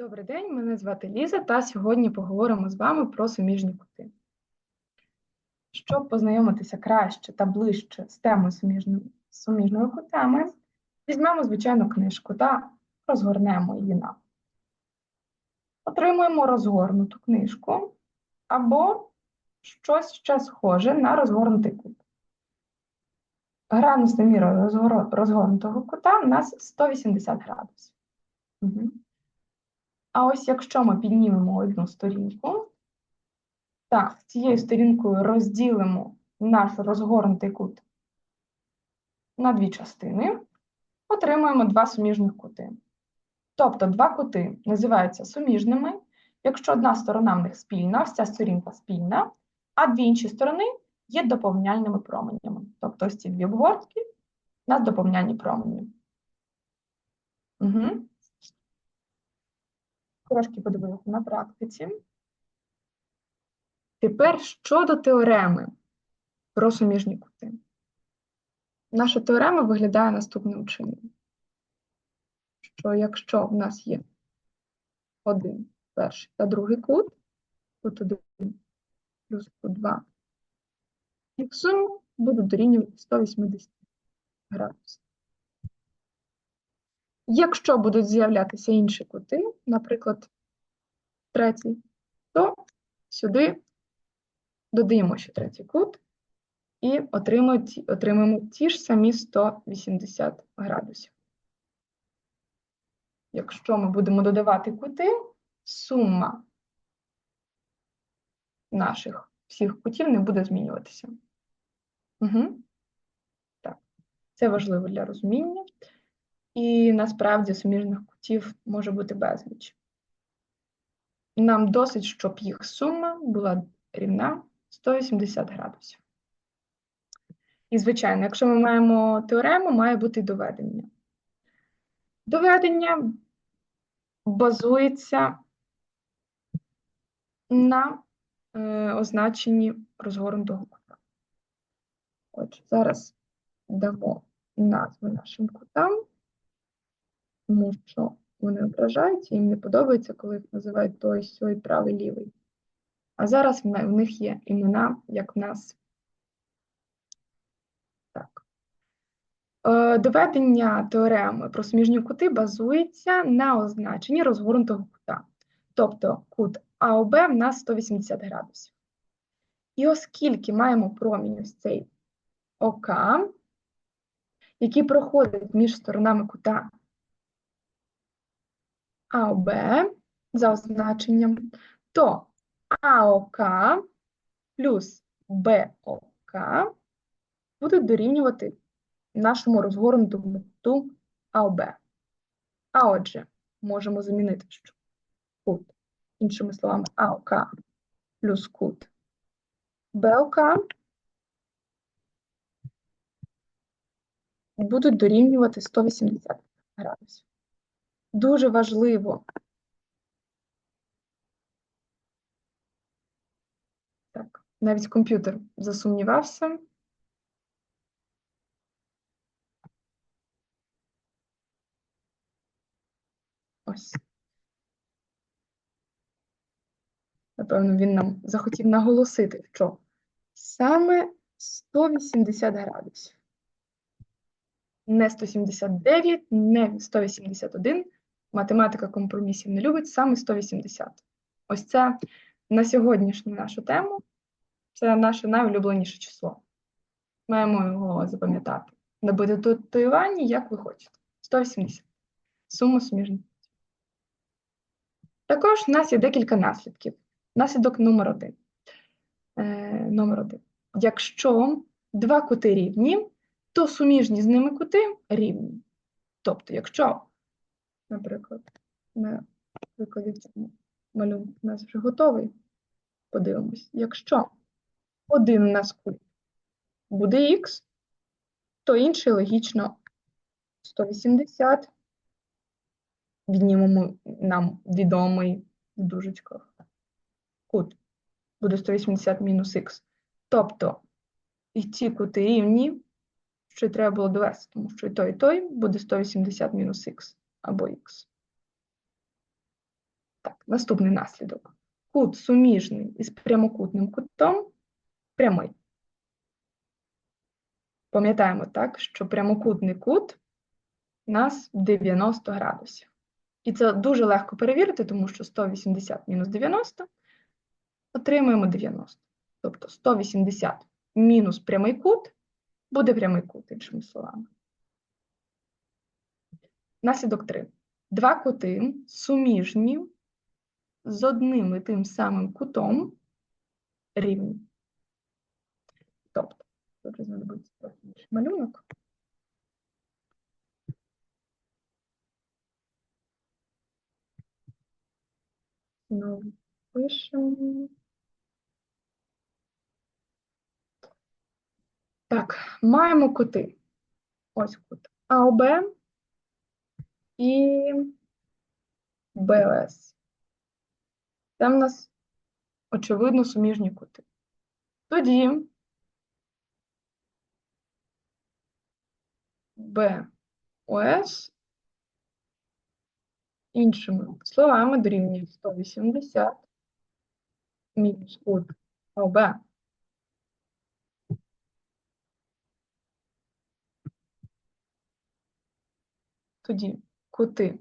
Добрий день, мене звати Ліза, та сьогодні поговоримо з вами про суміжні кути. Щоб познайомитися краще та ближче з темою суміжними, суміжними кутами, візьмемо звичайну книжку та розгорнемо її на. Отримуємо розгорнуту книжку або щось ще схоже на розгорнутий кут. Градусна міра розгорнутого кута у нас 180 градусів. Угу. А ось якщо ми піднімемо одну сторінку, так, цією сторінкою розділимо наш розгорнутий кут на дві частини, отримуємо два суміжних кути. Тобто два кути називаються суміжними, якщо одна сторона в них спільна, вся сторінка спільна, а дві інші сторони є доповняльними променями. Тобто ось ці дві обгортки у нас доповняльні промені. Угу. Трошки подивилися на практиці. Тепер щодо теореми про суміжні кути. Наша теорема виглядає наступним чином. Що якщо в нас є один перший та другий кут, кут 1 плюс кут 2, і в сумі будуть дорівнювати 180 градусів. Якщо будуть з'являтися інші кути, наприклад, третій, то сюди додаємо ще третій кут і отримаємо ті ж самі 180 градусів. Якщо ми будемо додавати кути, сума наших всіх кутів не буде змінюватися. Угу. Так, це важливо для розуміння. І насправді суміжних кутів може бути безліч. Нам досить, щоб їх сума була рівна 180 градусів. І, звичайно, якщо ми маємо теорему, має бути доведення. Доведення базується на е, означенні розгорнутого кута. Отже, зараз дамо назву нашим кутам тому що вони ображаються, їм не подобається, коли їх називають той, сьой, правий, лівий. А зараз в них є імена, як в нас. Так. Е, Доведення теореми про суміжні кути базується на означенні розгорнутого кута. Тобто кут АОБ в нас 180 градусів. І оскільки маємо промінь ось цей ОК, який проходить між сторонами кута АОБ за означенням, то АОК плюс БОК будуть дорівнювати нашому розгорнутому куту АОБ. А отже, можемо замінити що кут, іншими словами, АОК плюс кут БОК будуть дорівнювати 180 градусів. Дуже важливо. Так, навіть комп'ютер засумнівався. Ось. Напевно, він нам захотів наголосити, що саме 180 градусів. Не 179, не 181. Математика компромісів не любить, саме 180. Ось це на сьогоднішню нашу тему. Це наше найулюбленіше число. Маємо його запам'ятати. Набити татуювання, як ви хочете. 180. Сума суміжних. Також в нас є декілька наслідків. Наслідок номер один. Е, номер один. Якщо два кути рівні, то суміжні з ними кути рівні. Тобто, якщо, наприклад, на прикладі цьому малюнок у нас вже готовий, подивимось, якщо один у нас кут буде х, то інший логічно 180. Віднімемо нам відомий в дужечках кут буде 180 мінус х. Тобто і ці кути рівні, що треба було довести, тому що і той, і той буде 180 мінус х або х. Так, наступний наслідок. Кут суміжний із прямокутним кутом прямий. Пам'ятаємо так, що прямокутний кут у нас 90 градусів. І це дуже легко перевірити, тому що 180 мінус 90 отримуємо 90. Тобто 180 мінус прямий кут буде прямий кут, іншими словами. Наслідок 3. Два кути суміжні з одним і тим самим кутом рівні. Тобто, тут знадобиться трохи інший малюнок. Знову пишемо. Так, маємо кути. Ось кут АОБ і БОС. Це в нас, очевидно, суміжні кути. Тоді БОС іншими словами дорівнює 180 мінус кут АОБ. Тоді кути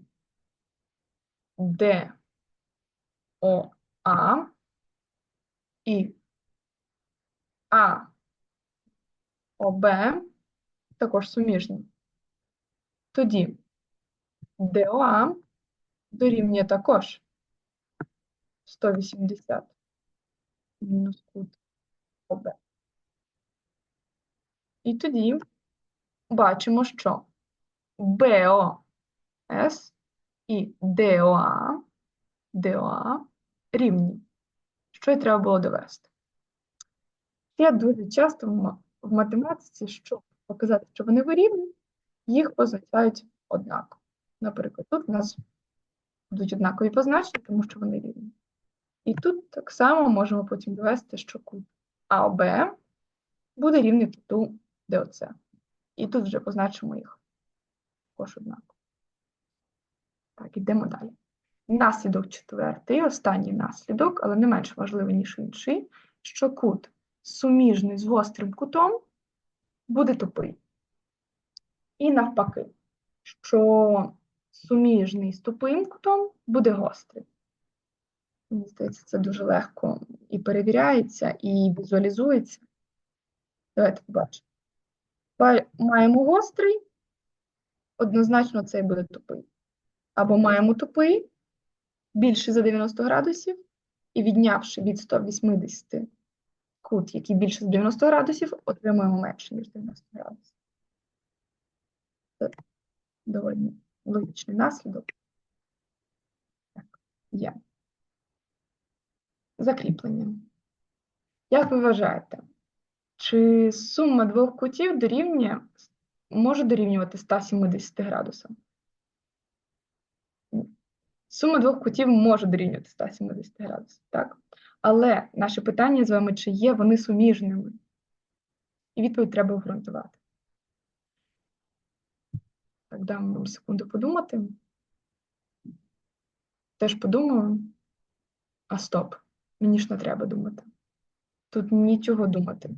ДОА і АОБ також суміжні. Тоді ДОА дорівнює також 180 мінус кут ОБ. І тоді бачимо, що БОС і ДОА, ДОА рівні. Що й треба було довести? Я дуже часто в математиці, щоб показати, що вони вирівні, їх позначають однаково. Наприклад, тут у нас будуть однакові позначення, тому що вони рівні. І тут так само можемо потім довести, що кут АОБ буде рівний куту ДОЦ. І тут вже позначимо їх також однаково. Так, ідемо далі. Наслідок четвертий, останній наслідок, але не менш важливий, ніж інший, що кут суміжний з гострим кутом буде тупий. І навпаки, що суміжний з тупим кутом буде гострий. Мені здається, це дуже легко і перевіряється, і візуалізується. Давайте побачимо. Маємо гострий, однозначно цей буде тупий. Або маємо тупий, більший за 90 градусів, і віднявши від 180 кут, який більше за 90 градусів, отримуємо менше, ніж 90 градусів. Це доволі логічний наслідок. Так, є. Закріплення. Як ви вважаєте, чи сума двох кутів дорівнює, може дорівнювати 170 градусам? Сума двох кутів може дорівнювати 170 градусів, так? Але наше питання з вами, чи є вони суміжними? І відповідь треба обґрунтувати. Так, дам вам секунду подумати. Теж подумаю. А стоп, мені ж не треба думати. Тут нічого думати.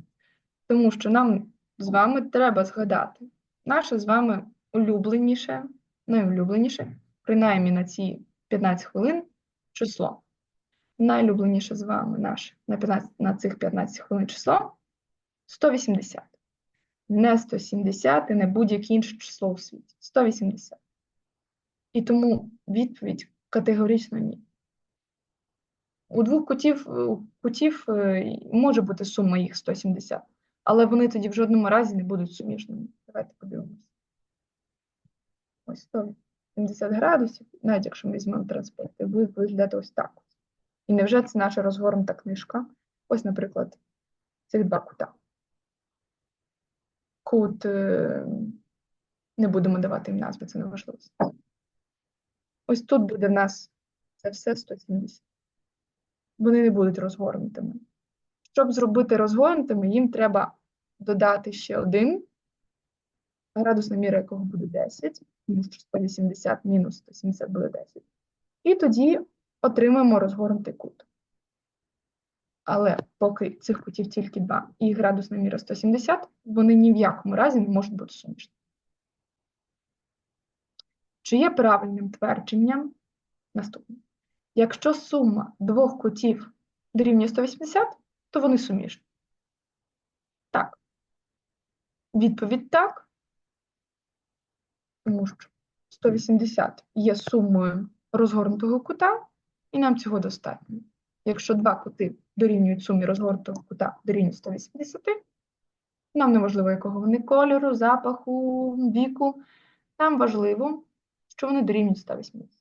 Тому що нам з вами треба згадати наше з вами улюбленіше, найулюбленіше, принаймні на ці 15 хвилин, число. Найулюбленіше з вами наше на, 15, на цих 15 хвилин число 180. Не 170 і не будь-яке інше число у світі. 180. І тому відповідь категорично ні. У двох кутів, у кутів е, може бути сума їх 170, але вони тоді в жодному разі не будуть суміжними. Давайте подивимося. Ось 170 градусів, навіть якщо ми візьмемо транспорт, буде виглядати ось так. І невже це наша розгорнута книжка? Ось, наприклад, цих два кута. Кут, е, не будемо давати їм назви, це не важливо. Ось тут буде в нас це все 170. Вони не будуть розгорнутими. Щоб зробити розгорнутими, їм треба додати ще один, градусна міра якого буде 10, тому що 180 мінус 170 буде 10. І тоді отримаємо розгорнутий кут. Але поки цих кутів тільки два і градусна міра 170, вони ні в якому разі не можуть бути суміжні. Чи є правильним твердженням наступне? Якщо сума двох кутів дорівнює 180, то вони суміжні. Так. Відповідь так. Тому що 180 є сумою розгорнутого кута, і нам цього достатньо. Якщо два кути дорівнюють сумі розгорнутого кута дорівнює 180, нам не важливо, якого вони кольору, запаху, віку. Нам важливо, що вони дорівнюють 180.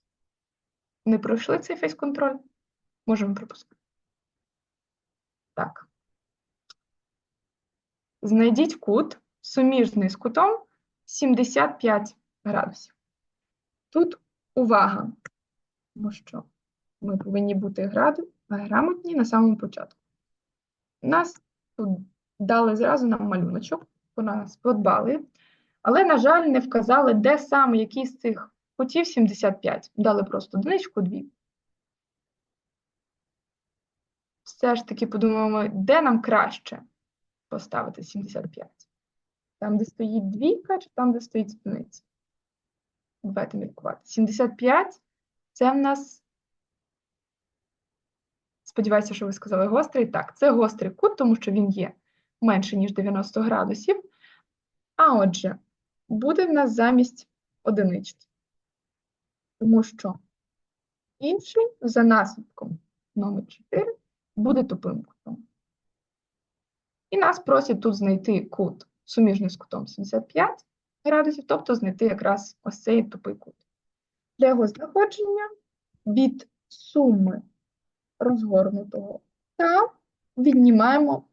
Не пройшли цей фейс-контроль? Можемо пропускати. Так. Знайдіть кут суміжний з кутом 75 градусів. Тут увага, тому що ми повинні бути граду- грамотні на самому початку. Нас тут дали зразу нам малюночок, нас подбали, але, на жаль, не вказали, де саме який з цих кутів 75. Дали просто одиничку, дві. Все ж таки подумаємо, де нам краще поставити 75? Там, де стоїть двійка, чи там, де стоїть одиниця? Давайте міркувати. 75 це в нас. Сподіваюся, що ви сказали гострий. Так, це гострий кут, тому що він є менше, ніж 90 градусів. А отже, буде в нас замість одинички. Тому що інший за наслідком номер 4 буде тупим кутом. І нас просять тут знайти кут суміжний з кутом 75 градусів, тобто знайти якраз ось цей тупий кут. Для його знаходження від суми розгорнутого та віднімаємо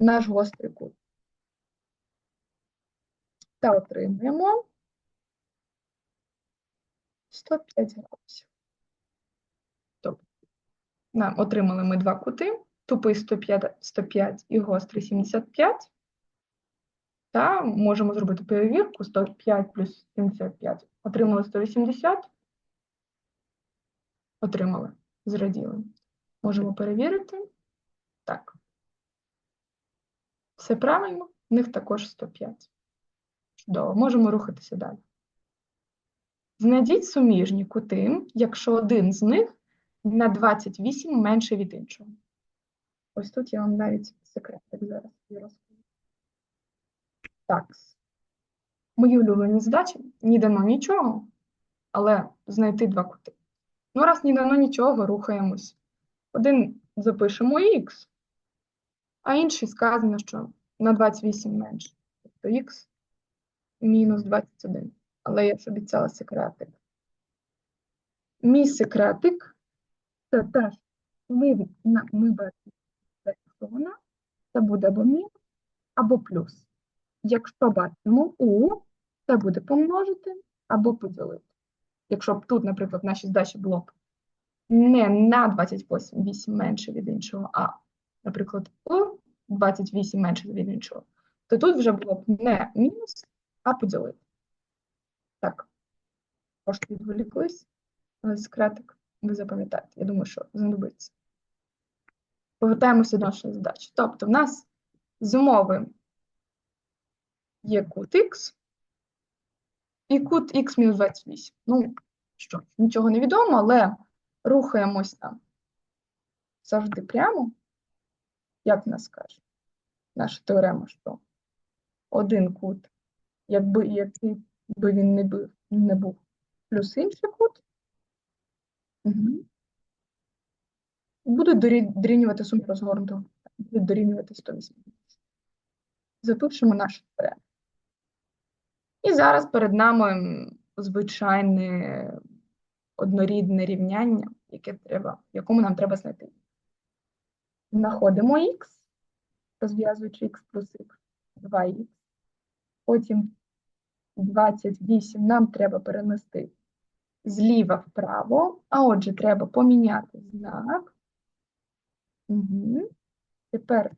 наш гострий кут. Та отримуємо 105 градусів. Тобто, отримали ми два кути, тупий 105, 105 і гострий 75. Та можемо зробити перевірку 105 плюс 75. Отримали 180. Отримали. Зраділи. Можемо перевірити. Так. Все правильно. В них також 105. Чудово. Можемо рухатися далі. Знайдіть суміжні кути, якщо один з них на 28 менше від іншого. Ось тут я вам навіть секретик зараз розкажу. Так. Мої улюблені задачі не дано нічого, але знайти два кути. Ну, раз не дано нічого, рухаємось. Один запишемо х, а інший сказано, що на 28 менше. Тобто х мінус 21. Але я ж обіцяла секретик. Мій секретик це теж ми, на- ми що це буде або мінус, або плюс. Якщо бачимо у, це буде помножити або поділити. Якщо б тут, наприклад, в нашій здачі було б не на 28 8 менше від іншого, а, наприклад, у 28 менше від іншого, то тут вже було б не мінус, а поділити. Так, трошки відволіклись, але секретик ви запам'ятаєте. Я думаю, що знадобиться. Повертаємося до нашої задачі. Тобто, в нас з умови є кут х і кут х мінус 28. Ну, що, нічого не відомо, але рухаємось там завжди прямо, як в нас каже наша теорема, що один кут, якби який він не був, не був плюс інший кут, угу. дорі- дорівнювати сумі розгорнутого, будуть дорівнювати 180. Запишемо нашу теорему. І зараз перед нами звичайне однорідне рівняння, яке треба, якому нам треба знайти. Знаходимо х, розв'язуючи х плюс х, 2х. Потім 28 нам треба перенести зліва вправо, а отже, треба поміняти знак. Угу. Тепер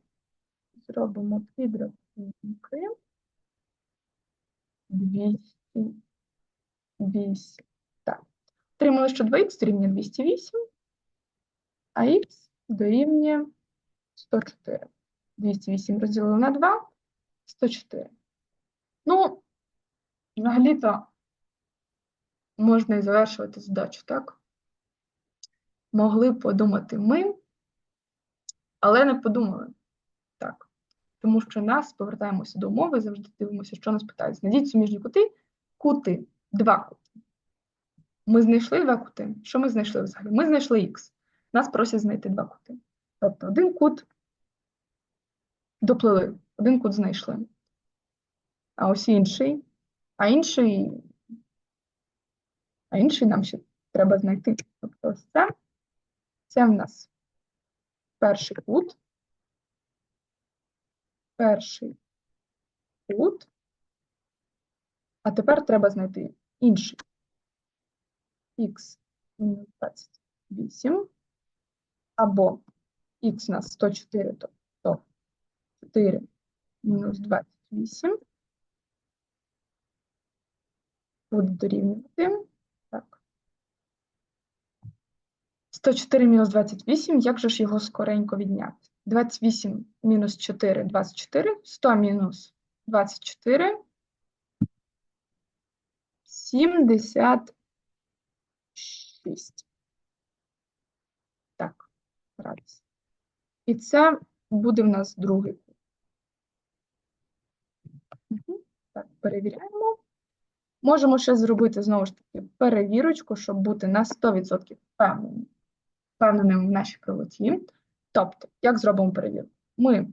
зробимо підрахунки. 208. Так. Отримали, що 2х дорівнює 208, а х дорівнює 104. 208 розділили на 2, 104. Ну, взагалі-то можна і завершувати задачу, так? Могли подумати ми, але не подумали. Тому що нас повертаємося до умови, завжди дивимося, що нас питають. Знайдіть суміжні кути, кути, два кути. Ми знайшли два кути. Що ми знайшли взагалі? Ми знайшли х. Нас просять знайти два кути. Тобто один кут доплили, один кут знайшли. А ось інший, а інший, а інший нам ще треба знайти. Тобто ось це, це в нас перший кут, перший кут, а тепер треба знайти інший. х мінус 28, або х у нас 104, тобто 4 мінус 28 буде дорівнювати. Так. 104 мінус 28, як же ж його скоренько відняти? 28 мінус 4 – 24, 100 мінус 24 – 76. Так, градус. І це буде в нас другий. Мгм. Так, перевіряємо. Можемо ще зробити знову ж таки перевірочку, щоб бути на 100% впевненим, впевненим в нашій правоті. Тобто, як зробимо перевірку? Ми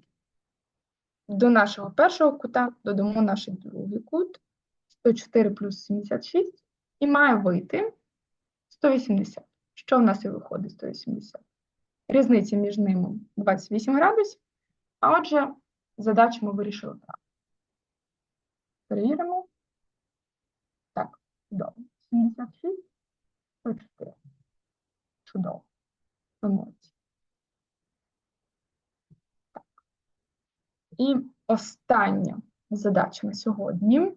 до нашого першого кута додамо наш другий кут 104 плюс 76 і має вийти 180. Що в нас і виходить 180? Різниця між ними 28 градусів, а отже, задачу ми вирішили так. Перевіримо. Так, чудово. 76, 104. Чудово. Емоції. Так. І остання задача на сьогодні,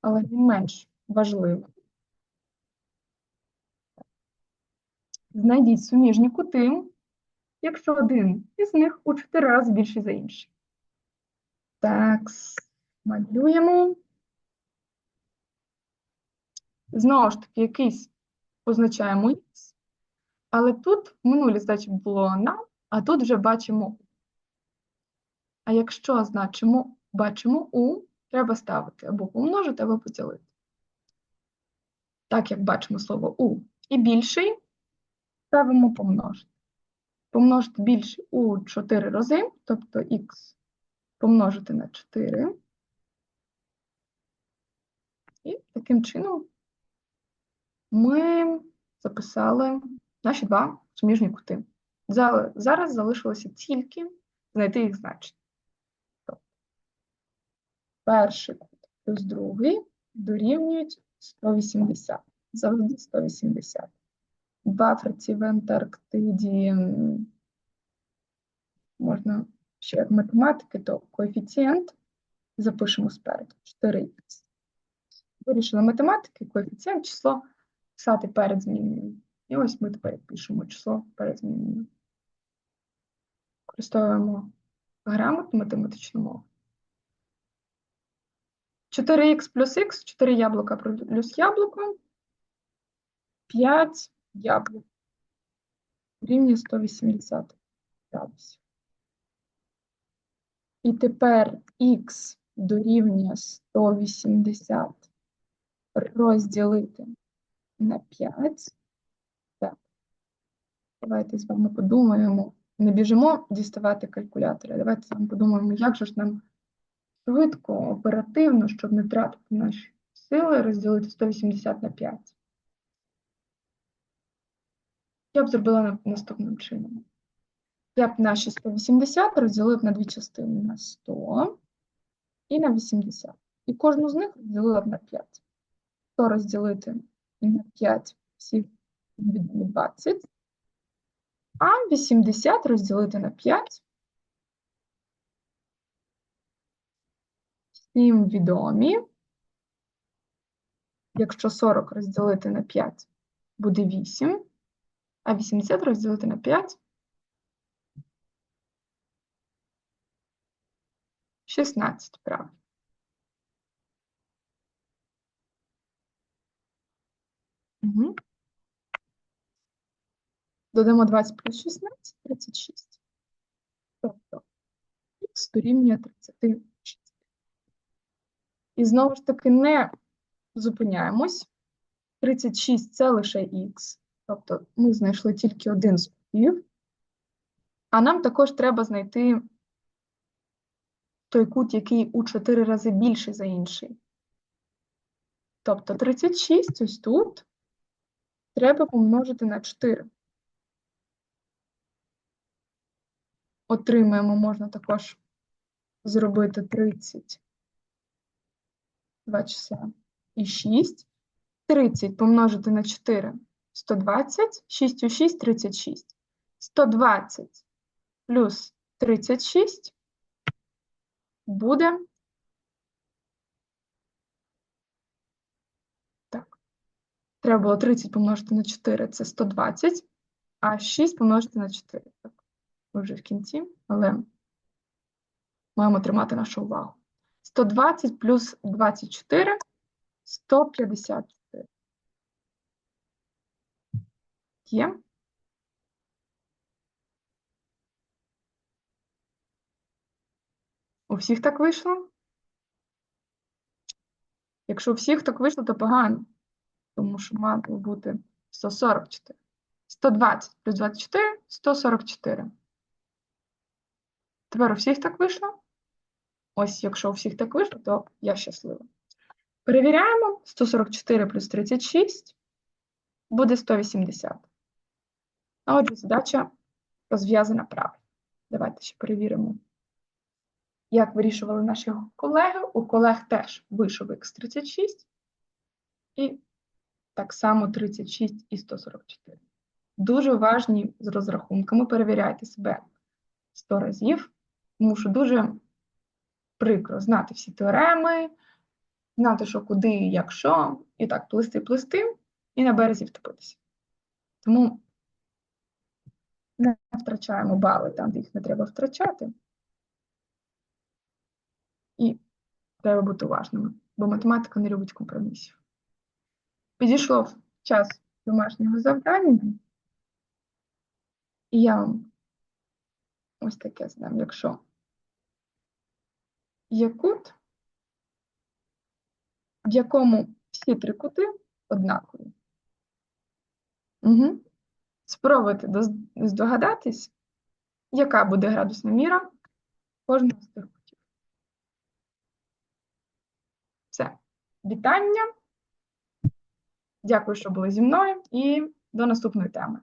але не менш важлива. Знайдіть суміжні кути, якщо один із них у 4 рази більший за інший. Так, малюємо. Знову ж таки, якийсь позначаємо X, але тут в минулій здачі було на, а тут вже бачимо. А якщо значимо, бачимо У, треба ставити або помножити, або поділити. Так як бачимо слово У і більший, ставимо помножити. Помножити більше у 4 рази, тобто х помножити на 4. І таким чином ми записали наші два суміжні кути. Зараз залишилося тільки знайти їх значення. Перший кут плюс другий дорівнюють 180. Завжди 180. В Африці, в Антарктиді можна ще як математики, то коефіцієнт запишемо спереду 4х. Вирішили математики, коефіцієнт, число писати перед змінною. І ось ми тепер пишемо число перед змінною. Використовуємо грамотну математичну мову. 4х плюс х, 4 яблука плюс яблуко, 5 яблук рівня 180 градусів. І тепер х дорівнює 180 розділити на 5. Так. Давайте з вами подумаємо. Не біжимо діставати калькулятори. Давайте з вами подумаємо, як же ж нам швидко, оперативно, щоб не втратити наші сили, розділити 180 на 5. Я б зробила наступним чином. Я б наші 180 розділив на дві частини на 100 і на 80. І кожну з них розділила б на 5. 100 розділити на 5 всіх 20. А 80 розділити на 5 всім відомі якщо 40 розділити на 5, буде 8, а 80 розділити на 5 – 16, правильно. Угу. Додамо 20 плюс 16 – 36. Тобто х дорівнює 36. І знову ж таки не зупиняємось. 36 – це лише х. Тобто ми знайшли тільки один з кутів. А нам також треба знайти той кут, який у 4 рази більший за інший. Тобто 36 ось тут треба помножити на 4. Отримаємо, можна також зробити 30, 2 числа і 6. 30 помножити на 4 – 120, 6 у 6 – 36. 120 плюс 36 буде так. Треба було 30 помножити на 4 – це 120, а 6 помножити на 4. Так, ми вже в кінці, але маємо тримати нашу увагу. 120 плюс 24 – 154. Є? У всіх так вийшло? Якщо у всіх так вийшло, то погано, тому що мало бути 144. 120 плюс 24 – 144. Тепер у всіх так вийшло? Ось, якщо у всіх так вийшло, то я щаслива. Перевіряємо. 144 плюс 36 буде 180. А отже, задача розв'язана правильно. Давайте ще перевіримо, як вирішували наші колеги. У колег теж вийшов х36 і так само 36 і 144. Дуже уважні з розрахунками, перевіряйте себе 100 разів, тому що дуже прикро знати всі теореми, знати, що куди, як що, і так плисти, плисти, і на березі втопитися. Тому не втрачаємо бали там, де їх не треба втрачати. І треба бути уважними, бо математика не любить компромісів. Підійшов час домашнього завдання, і я вам ось таке задам, якщо є кут, в якому всі три кути однакові. Угу. Спробуйте здогадатись, яка буде градусна міра кожного з цих кутів. Все. Вітання. Дякую, що були зі мною, і до наступної теми.